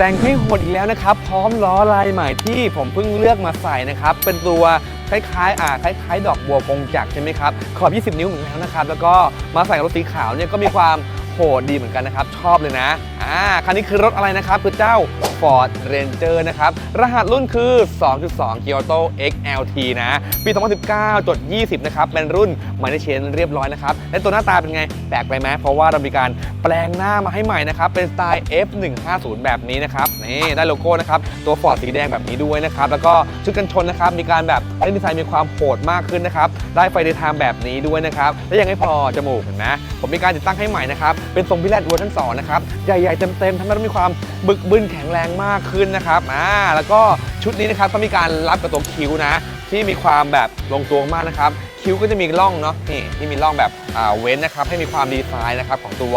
แต่งให้โหดอีกแล้วนะครับ พร้อมล้อลายใหม่ที่ผมเพิ่งเลือกมาใส่นะครับ เป็นตัวคล้ายๆอ่าคล้าย ๆ ดอกบัวกงจักรใช่ไหมครับ ขอบ 20 นิ้วเหมือนกันแล้วนะครับ แล้วก็มาใส่รถสีขาวเนี่ยก็มีความโหดดีเหมือนกันนะครับ ชอบเลยนะ อ่าคันนี้คือรถอะไรนะครับ คือเจ้า Ford Ranger นะครับ รหัสรุ่นคือ 2.2 Kyoto XLT นะ ปี 2019จด20 นะครับ เป็นรุ่นหมันเชนเรียบร้อยนะครับ และตัวหน้าตาเป็นไง แปลกไปไหมเพราะว่าเรามีการแปลงหน้ามาให้ใหม่นะครับ เป็นสไตล์ F150 แบบนี้นะครับ นี่ได้โลโก้นะครับ ตัว Ford สีแดงแบบนี้ด้วยนะครับ แล้วก็ชุดกันชนนะครับ มีการแบบเล่นดีไซน์มีความโหดมากขึ้นนะครับ ได้ไฟเดย์ไทม์แบบนี้ด้วยนะครับ และยังไม่พอจมูกเห็นไหมผมมีการติดตั้งให้ใหม่นะครับ เป็นทรงพิแรดเวอร์ชัน2นะครับ ใหญ่เต็มๆทำให้เรามีความบึกบึนแข็งแรงมากขึ้นนะครับอ่าแล้วก็ชุดนี้นะครับก็มีการรับกับตัวคิ้วนะ ที่มีความแบบลงตัวมากนะครับ คิ้วก็จะมีร่องเนาะนี่ที่มีร่องแบบ เว้นนะครับให้มีความดีไซน์นะครับของตัว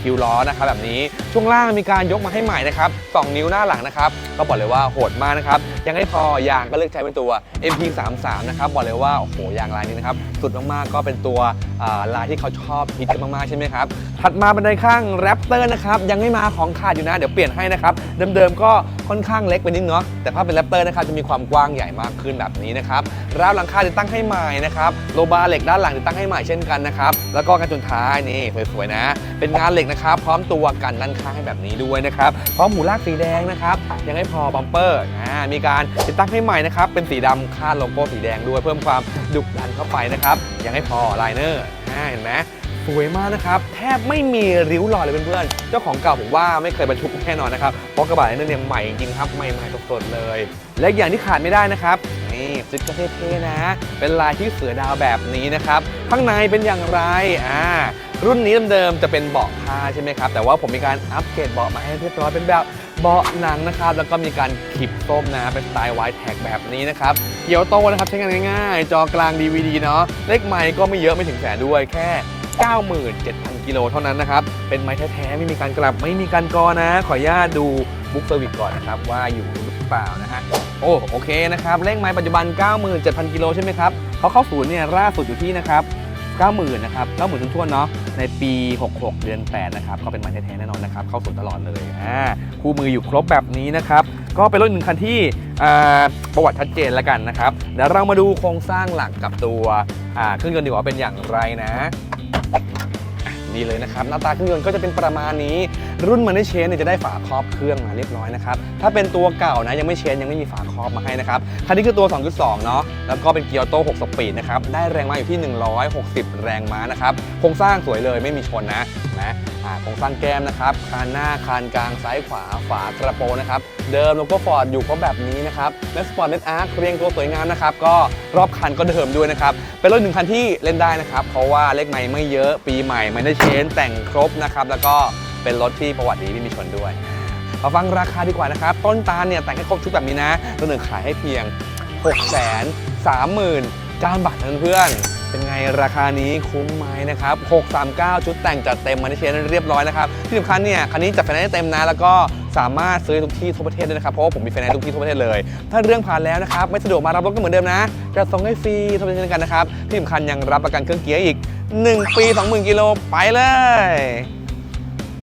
คิวล้อนะครับแบบนี้ช่วงล่างมีการยกมาให้ใหม่นะครับ2นิ้วหน้าหลังนะครับก็บอกเลยว่าโหดมากนะครับยังไม่พอยางก็เลือกใช้เป็นตัว MP33 นะครับบอกเลยว่าโอ้โหยางลายนี้นะครับสุดมากๆก็เป็นตัวลายที่เขาชอบฮิตกันมากๆใช่ไหมครับถัดมาบันไดข้างแรปเตอร์นะครับยังไม่มาของขาดอยู่นะ เดี๋ยวเปลี่ยนให้นะครับเดิมๆก็ค่อนข้างเล็กไปนิดเนาะแต่ถ้าเป็นแรปเตอร์นะครับจะมีความกว้างใหญ่มากขึ้นแบบนี้นะครับราวหลังคาติดตั้งให้ใหม่นะครับโลบาร์เหล็กด้านหลังติดตั้งให้ใหม่เช่นกันนะครับแล้วก็กันจนท้ายนี่สวยๆนะ เป็นงานเหล็กนะครับ พร้อมตัวกันด้านข้างให้แบบนี้ด้วยนะครับ พร้อมหมูลากสีแดงนะครับ ยังไม่พอบัมเปอร์อ่ามีการติดตั้งให้ใหม่นะครับ เป็นสีดำคาดโลโก้สีแดงด้วยเพิ่มความดุดันเข้าไปนะครับ ยังไม่พอไลเนอร์อ่าเห็นไหม สวยมากนะครับ แทบไม่มีริ้วรอยเลยเพื่อนๆ เจ้าของเก่าผมว่าไม่เคยบรรทุกแน่นอนนะครับ เพราะกระบะนี่เนี่ยใหม่จริงครับ ใหม่ๆสดๆเลย และอย่างที่ขาดไม่ได้นะครับ นี่ซิกก็เท่ๆนะ เป็นลายที่เสือดาวแบบนี้นะครับ ข้างในเป็นอย่างไร อ่า รุ่นนี้เดิมๆจะเป็นเบาะผ้าใช่ไหมครับ แต่ว่าผมมีการอัปเกรดเบาะมาให้เรียบร้อยเป็นแบบเบาะหนังนะครับ แล้วก็มีการคลิปส้มนะ เป็นสไตล์ไวท์แท็กแบบนี้นะครับเกียวโตนะครับใช้งานง่ายๆ จอกลาง DVD เนาะ เลขไมค์ก็ไม่เยอะไม่ถึงแสนด้วยแค่ 97,000 กิโลเท่านั้นนะครับ เป็นไม้แท้ๆ ไม่มีการกลับ ไม่มีการกอนะ ขออนุญาตดูบุ๊กเซอร์วิสก่อนนะครับ ว่าอยู่หรือเปล่านะฮะ โอ้โอเคนะครับเลขไม้ปัจจุบัน 97,000 กิโลใช่ไหมครับเขาเข้าศูนย์เนี่ยล่าสุดอยู่ที่นะครับ90,000นะครับ90,000ทุนทวนเนาะในปี 66 เดือน 8 นะครับ ก็เป็นไม้แท้ๆแน่นอนนะครับ เข้าศูนย์ตลอดเลยอ่าคู่มืออยู่ครบแบบนี้นะครับ ก็เป็นรถหนึ่งคันที่อ่าประวัติชัดเจนแล้วกันนะครับเดี๋ยวเรามาดูโครงสร้างหลักกับตัวอ่าเครื่องยนต์ดีกว่าเป็นอย่างไรนะ ดีเลยนะครับหน้าตาเครื่องยนต์ก็จะเป็นประมาณนี้ รุ่นมันได้เชนเนี่ยจะได้ฝาครอบเครื่องมาเรียบร้อยนะครับถ้าเป็นตัวเก่านะยังไม่เชนยังไม่มีฝาครอบมาให้นะครับคันนี้คือตัว 2.2 เนาะแล้วก็เป็นเกียร์โต้6สปีดนะครับได้แรงม้าอยู่ที่ 160 แรงม้านะครับโครงสร้างสวยเลยไม่มีชนนะนะโครงสร้างแก้มนะครับคานหน้าคานกลางซ้ายขวาฝากระโปรงนะครับ เดิมโลโก้ฟอร์ดอยู่ครบแบบนี้นะครับเมสปอร์ตเมสอาร์เรียงตัวสวยงามนะครับ ก็รอบคันก็เดิมด้วยนะครับ เป็นรถหนึ่งคันที่เล่นได้นะครับ เพราะว่าเลขไม้ไม่เยอะปีใหม่ไม่ได้เชนแต่งครบนะครับ แล้วก็เป็นรถที่ประวัติดีไม่มีชนด้วยมาฟังราคาดีกว่านะครับ ต้นตาลเนี่ยแต่งให้ครบชุดแบบนี้นะตัวหนึ่งขายให้เพียง 6 3 9 0 0 0 บาทเท่านั้นเพื่อน ราคานี้คุ้มไหมนะครับ 639 ชุดแต่งจัดเต็มมาในเชนเรียบร้อยนะครับ ที่สำคัญเนี่ยคันนี้จัดไฟแนนซ์ได้เต็มนะ แล้วก็สามารถซื้อทุกที่ทั่วประเทศด้วยนะครับ เพราะว่าผมมีไฟแนนซ์ทุกที่ทั่วประเทศเลย ถ้าเรื่องผ่านแล้วนะครับ ไม่สะดวกมารับรถก็เหมือนเดิมนะจะส่งให้ฟรีทั่วประเทศกันนะครับที่สำคัญยังรับประกันเครื่องเกียร์อีก 1 ปี 20,000กิโลไปเลย